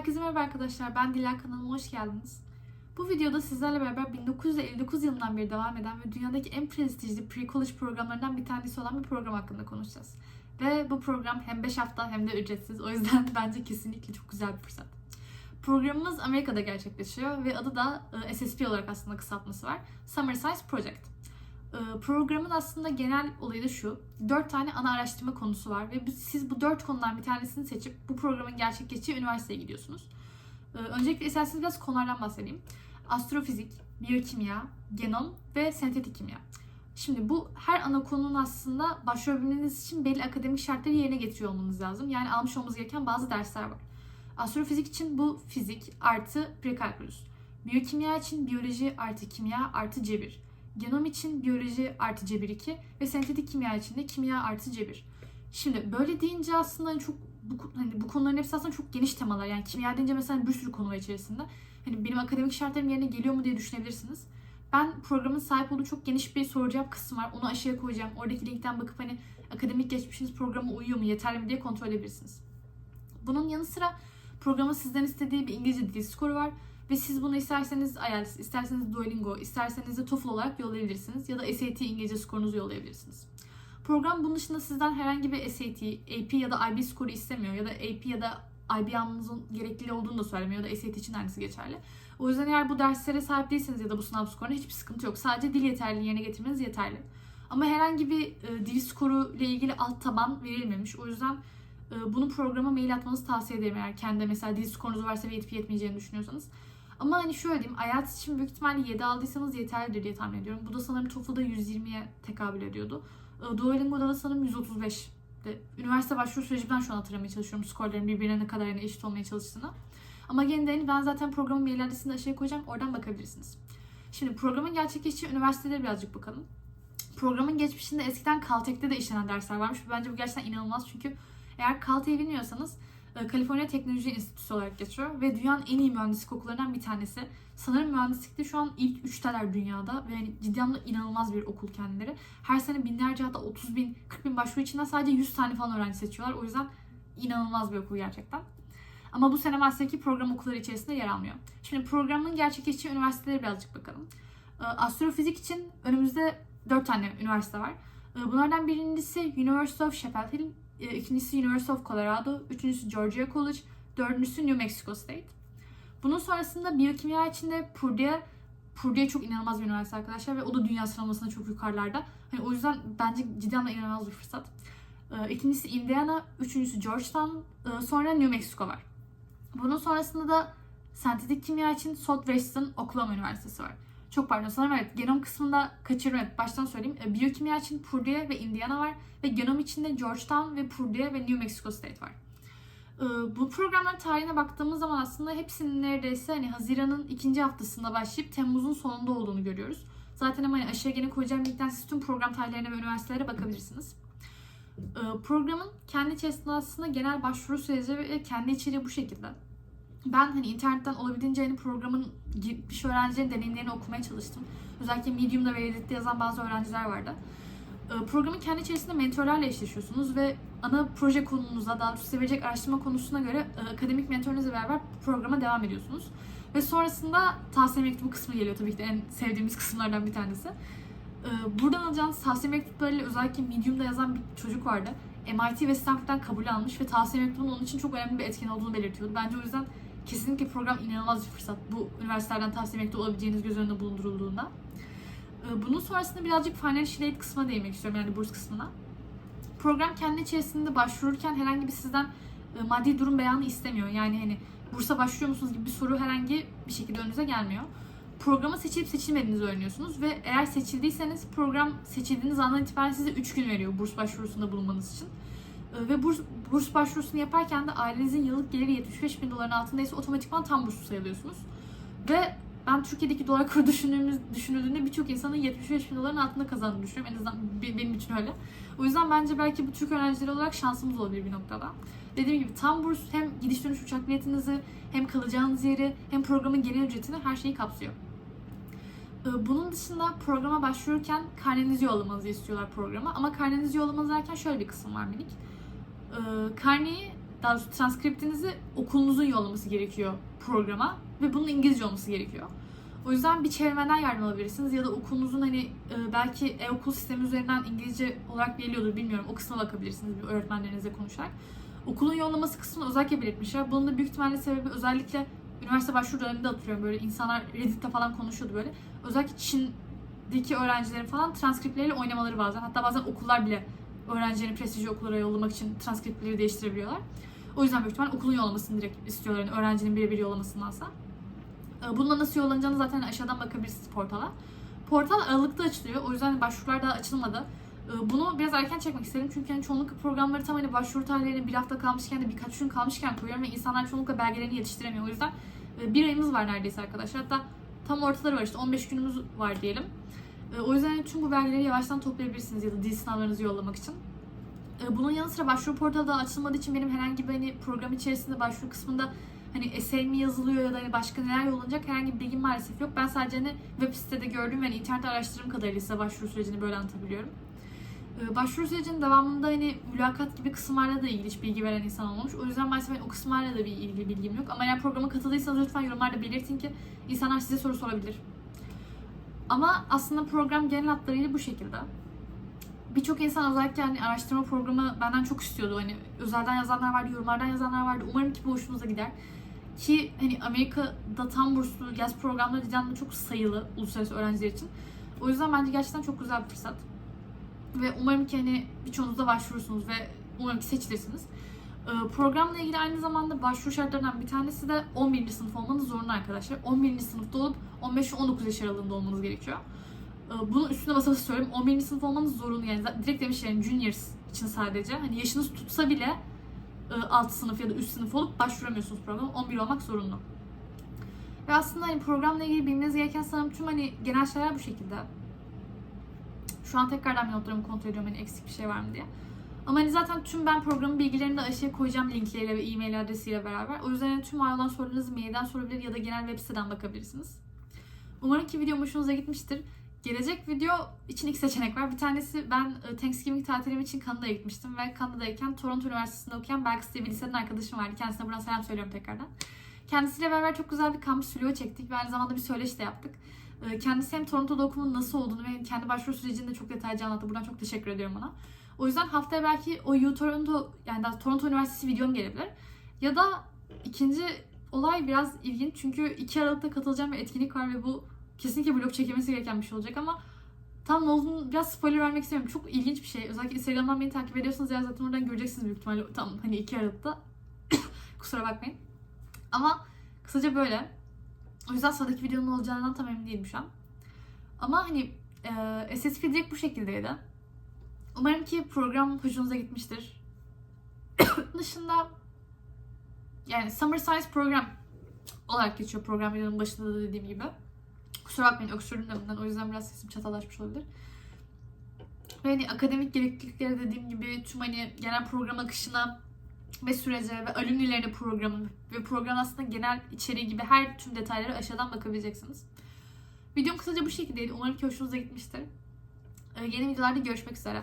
Herkese merhaba arkadaşlar. Ben Dila kanalıma hoş geldiniz. Bu videoda sizlerle beraber 1959 yılından beri devam eden ve dünyadaki en prestijli pre-college programlarından bir tanesi olan bir program hakkında konuşacağız. Ve bu program hem 5 hafta hem de ücretsiz. O yüzden bence kesinlikle çok güzel bir fırsat. Programımız Amerika'da gerçekleşiyor ve adı da e, SSP olarak aslında kısaltması var. Summer Science Project. E, Programın aslında genel olayı da şu. Dört tane ana araştırma konusu var ve siz bu dört konudan bir tanesini seçip bu programın gerçekleştiği üniversiteye gidiyorsunuz. E, Öncelikle isterseniz biraz konulardan bahsedeyim. Astrofizik, biyokimya, genom ve sentetik kimya. Şimdi bu her ana konunun aslında başvurabilmeniz için belli akademik şartları yerine getiriyor olmanız lazım. Yani almış olmanız gereken bazı dersler var. Astrofizik için bu fizik artı prekalkülüs. Biyokimya için biyoloji artı kimya artı cebir. Genom için biyoloji artı cebir 2 ve sentetik kimya için de kimya artı cebir. Şimdi böyle deyince aslında hani çok bu, hani bu konuların hepsi aslında çok geniş temalar. Yani kimya deyince mesela bir sürü konu içerisinde. Hani benim akademik şartlarım yerine geliyor mu diye düşünebilirsiniz. Ben programın sahip olduğu çok geniş bir soru cevap kısmı var. Onu aşağıya koyacağım. Oradaki linkten bakıp hani akademik geçmişiniz programa uyuyor mu, yeterli mi diye kontrol edebilirsiniz. Bunun yanı sıra programın sizden istediği bir İngilizce dil skoru var. Ve siz bunu isterseniz IELTS, isterseniz Duolingo, isterseniz de TOEFL olarak yollayabilirsiniz. Ya da SAT İngilizce skorunuzu yollayabilirsiniz. Program bunun dışında sizden herhangi bir SAT, AP ya da IB skoru istemiyor. Ya da AP ya da IB almanızın gerekli olduğunu da söylemiyor. Ya da SAT için aynısı geçerli. O yüzden eğer bu derslere sahip değilseniz ya da bu sınav skoruna hiçbir sıkıntı yok. Sadece dil yeterliliğini yerine getirmeniz yeterli. Ama herhangi bir e, dil skoru ile ilgili alt taban verilmemiş. O yüzden e, bunu programa mail atmanızı tavsiye ederim eğer kendi mesela dil skorunuz varsa ve yetip yetmeyeceğini düşünüyorsanız. Ama hani şöyle diyeyim, IELTS için büyük ihtimalle 7 aldıysanız yeterlidir diye tahmin ediyorum. Bu da sanırım TOEFL'da 120'ye tekabül ediyordu. E, Duolingo'da da sanırım 135. De, üniversite başvuru sürecimden şu an hatırlamaya çalışıyorum skorların birbirine ne kadar yani eşit olmaya çalıştığını. Ama gene de hani ben zaten programın mail adresini aşağıya koyacağım. Oradan bakabilirsiniz. Şimdi programın gerçekleştiği üniversitelere birazcık bakalım. Programın geçmişinde eskiden Caltech'te de işlenen dersler varmış. Bence bu gerçekten inanılmaz çünkü eğer Caltech'i bilmiyorsanız Kaliforniya Teknoloji Enstitüsü olarak geçiyor ve dünyanın en iyi mühendislik okullarından bir tanesi. Sanırım mühendislikte şu an ilk üçteler dünyada ve yani ciddi anlamda inanılmaz bir okul kendileri. Her sene binlerce hatta 30 bin, 40 bin başvuru içinden sadece 100 tane falan öğrenci seçiyorlar. O yüzden inanılmaz bir okul gerçekten. Ama bu sene maalesef ki program okulları içerisinde yer almıyor. Şimdi programın gerçekleştiği üniversitelere birazcık bakalım. E, Astrofizik için önümüzde 4 tane üniversite var. E, Bunlardan birincisi University of Chapel Hill, ikincisi University of Colorado, üçüncüsü Georgia College, dördüncüsü New Mexico State. Bunun sonrasında biyokimya için de Purdue, Purdue çok inanılmaz bir üniversite arkadaşlar ve o da dünya sıralamasında çok yukarılarda. Hani o yüzden bence ciddi anlamda inanılmaz bir fırsat. E, İkincisi Indiana, üçüncüsü Georgetown, e, sonra New Mexico var. Bunun sonrasında da sentetik kimya için Southwestern Oklahoma Üniversitesi var. Çok pardon sanırım evet genom kısmında kaçırdım baştan söyleyeyim. E, Biyokimya için Purdue ve Indiana var ve genom için de Georgetown ve Purdue ve New Mexico State var. E, Bu programların tarihine baktığımız zaman aslında hepsinin neredeyse hani Haziran'ın ikinci haftasında başlayıp Temmuz'un sonunda olduğunu görüyoruz. Zaten ama hani aşağıya gene koyacağım linkten siz tüm program tarihlerine ve üniversitelere bakabilirsiniz. E, Programın kendi içerisinde aslında genel başvuru süreci ve kendi içeriği bu şekilde. Ben hani internetten olabildiğince hani programın gitmiş öğrencilerin deneyimlerini okumaya çalıştım. Özellikle Medium'da ve Reddit'te yazan bazı öğrenciler vardı. Ee, Programın kendi içerisinde mentorlarla eşleşiyorsunuz ve ana proje konunuza, daha doğrusu size verecek araştırma konusuna göre e, akademik mentorunuzla beraber programa devam ediyorsunuz. Ve sonrasında tavsiye mektubu kısmı geliyor tabii ki de en sevdiğimiz kısımlardan bir tanesi. Ee, Buradan alacağınız tavsiye mektuplarıyla özellikle Medium'da yazan bir çocuk vardı. MIT ve Stanford'dan kabul almış ve tavsiye mektubunun onun için çok önemli bir etken olduğunu belirtiyordu. Bence o yüzden kesinlikle program inanılmaz bir fırsat. Bu üniversitelerden tavsiye mektubu alabileceğiniz göz önünde bulundurulduğunda. Ee, Bunun sonrasında birazcık financial aid kısmına değinmek istiyorum yani burs kısmına. Program kendi içerisinde başvururken herhangi bir sizden e, maddi durum beyanı istemiyor. Yani hani bursa başvuruyor musunuz gibi bir soru herhangi bir şekilde önünüze gelmiyor. Programa seçilip seçilmediğinizi öğreniyorsunuz ve eğer seçildiyseniz program seçildiğiniz andan itibaren size 3 gün veriyor burs başvurusunda bulunmanız için. Ve burs, burs başvurusunu yaparken de ailenizin yıllık geliri 75 bin doların altındaysa otomatikman tam burslu sayılıyorsunuz. Ve ben Türkiye'deki dolar kuru düşündüğümüz, düşünüldüğünde birçok insanın 75 bin doların altında kazandığını düşünüyorum. En azından be- benim için öyle. O yüzden bence belki bu Türk öğrencileri olarak şansımız olabilir bir noktada. Dediğim gibi tam burs hem gidiş dönüş uçak biletinizi hem kalacağınız yeri hem programın genel ücretini her şeyi kapsıyor. Ee, Bunun dışında programa başvururken karnenizi yollamanızı istiyorlar programa. Ama karnenizi yollamanız derken şöyle bir kısım var minik. Ee, Karneyi daha doğrusu transkriptinizi okulunuzun yollaması gerekiyor programa ve bunun İngilizce olması gerekiyor. O yüzden bir çevirmenden yardım alabilirsiniz ya da okulunuzun hani e, belki e-okul sistemi üzerinden İngilizce olarak veriliyordur bilmiyorum. O kısma bakabilirsiniz bir öğretmenlerinizle konuşarak. Okulun yollaması kısmını özellikle belirtmişler. Bunun da büyük ihtimalle sebebi özellikle üniversite başvuru döneminde hatırlıyorum böyle insanlar Reddit'te falan konuşuyordu böyle. Özellikle Çin'deki öğrencilerin falan transkriptleriyle oynamaları bazen. Hatta bazen okullar bile öğrencilerini prestijli okullara yollamak için transkriptleri değiştirebiliyorlar. O yüzden büyük ihtimalle okulun yollamasını direkt istiyorlar. Yani öğrencinin birebir yollamasındansa. Ee, Bununla nasıl yollanacağını zaten aşağıdan bakabilirsiniz portala. Portal Aralık'ta açılıyor. O yüzden başvurular daha açılmadı. Ee, Bunu biraz erken çekmek istedim çünkü hani çoğunlukla programları tam hani başvuru tarihlerine bir hafta kalmışken de birkaç gün kalmışken koyuyorum ve insanlar çoğunlukla belgelerini yetiştiremiyor. O yüzden e, bir ayımız var neredeyse arkadaşlar. Hatta tam ortaları var işte 15 günümüz var diyelim. E, O yüzden tüm bu belgeleri yavaştan toplayabilirsiniz ya da dil sınavlarınızı yollamak için. E, Bunun yanı sıra başvuru portalı da açılmadığı için benim herhangi bir hani program içerisinde başvuru kısmında hani essay mi yazılıyor ya da hani başka neler yollanacak herhangi bir bilgim maalesef yok. Ben sadece hani web sitede gördüğüm ve hani internette araştırdığım kadarıyla size başvuru sürecini böyle anlatabiliyorum. Ee, Başvuru sürecinin devamında hani mülakat gibi kısımlarla da ilgili hiç bilgi veren insan olmamış. O yüzden maalesef hani o kısımlarla da bir ilgili bilgim yok. Ama eğer programa katıldıysanız lütfen yorumlarda belirtin ki insanlar size soru sorabilir. Ama aslında program genel hatlarıyla bu şekilde. Birçok insan özellikle hani araştırma programı benden çok istiyordu. Hani özelden yazanlar vardı, yorumlardan yazanlar vardı. Umarım ki bu hoşunuza gider. Ki hani Amerika'da tam burslu yaz programları cidden çok sayılı uluslararası öğrenciler için. O yüzden bence gerçekten çok güzel bir fırsat. Ve umarım ki hani birçoğunuz da başvurursunuz ve umarım ki seçilirsiniz. Ee, Programla ilgili aynı zamanda başvuru şartlarından bir tanesi de 11. sınıf olmanız zorunlu arkadaşlar. 11. sınıfta olup 15-19 yaş aralığında olmanız gerekiyor. Ee, Bunun üstüne basa söylüyorum. 11. sınıf olmanız zorunlu yani. Direkt demişler yani juniors için sadece. Hani yaşınız tutsa bile e, alt sınıf ya da üst sınıf olup başvuramıyorsunuz programa. 11 olmak zorunlu. Ve aslında hani programla ilgili bilmeniz gereken sanırım tüm hani genel şeyler bu şekilde. Şu an tekrardan bir notlarımı kontrol ediyorum hani eksik bir şey var mı diye. Ama hani zaten tüm ben programın bilgilerini de aşağıya koyacağım linkleriyle ve e-mail adresiyle beraber. O yüzden hani tüm var olan sorularınızı mailden sorabilir ya da genel web siteden bakabilirsiniz. Umarım ki video hoşunuza gitmiştir. Gelecek video için iki seçenek var. Bir tanesi ben e, Thanksgiving tatilim için Kanada'ya gitmiştim ve Kanada'dayken Toronto Üniversitesi'nde okuyan Belkıs diye bir liseden arkadaşım vardı. Kendisine buradan selam söylüyorum tekrardan. Kendisiyle beraber çok güzel bir kampüs video çektik ve aynı zamanda bir söyleşi de yaptık. E, Kendisi hem Toronto'da okumanın nasıl olduğunu ve kendi başvuru sürecini de çok detaylıca anlattı. Buradan çok teşekkür ediyorum ona. O yüzden haftaya belki o U Toronto yani daha Toronto Üniversitesi videom gelebilir. Ya da ikinci olay biraz ilginç çünkü 2 Aralık'ta katılacağım bir etkinlik var ve bu kesinlikle vlog çekilmesi gereken bir şey olacak ama tam ne olduğunu biraz spoiler vermek istemiyorum. Çok ilginç bir şey. Özellikle Instagram'dan beni takip ediyorsanız ya zaten oradan göreceksiniz büyük ihtimalle. Tam hani 2 Aralık'ta. Kusura bakmayın. Ama kısaca böyle. O yüzden sıradaki videonun olacağından tam emin değilim şu an. Ama hani e, SS Feedback bu şekildeydi. Umarım ki program hoşunuza gitmiştir. Dışında yani Summer Science program olarak geçiyor program videonun başında da dediğim gibi. Kusura bakmayın öksürdüm de bundan o yüzden biraz sesim çatalaşmış olabilir. Ve hani akademik gereklilikleri dediğim gibi tüm hani genel program akışına ve sürece ve alümnilerine programın ve program aslında genel içeriği gibi her tüm detaylara aşağıdan bakabileceksiniz. Videom kısaca bu şekildeydi. Umarım ki hoşunuza gitmiştir. Ee, Yeni videolarda görüşmek üzere.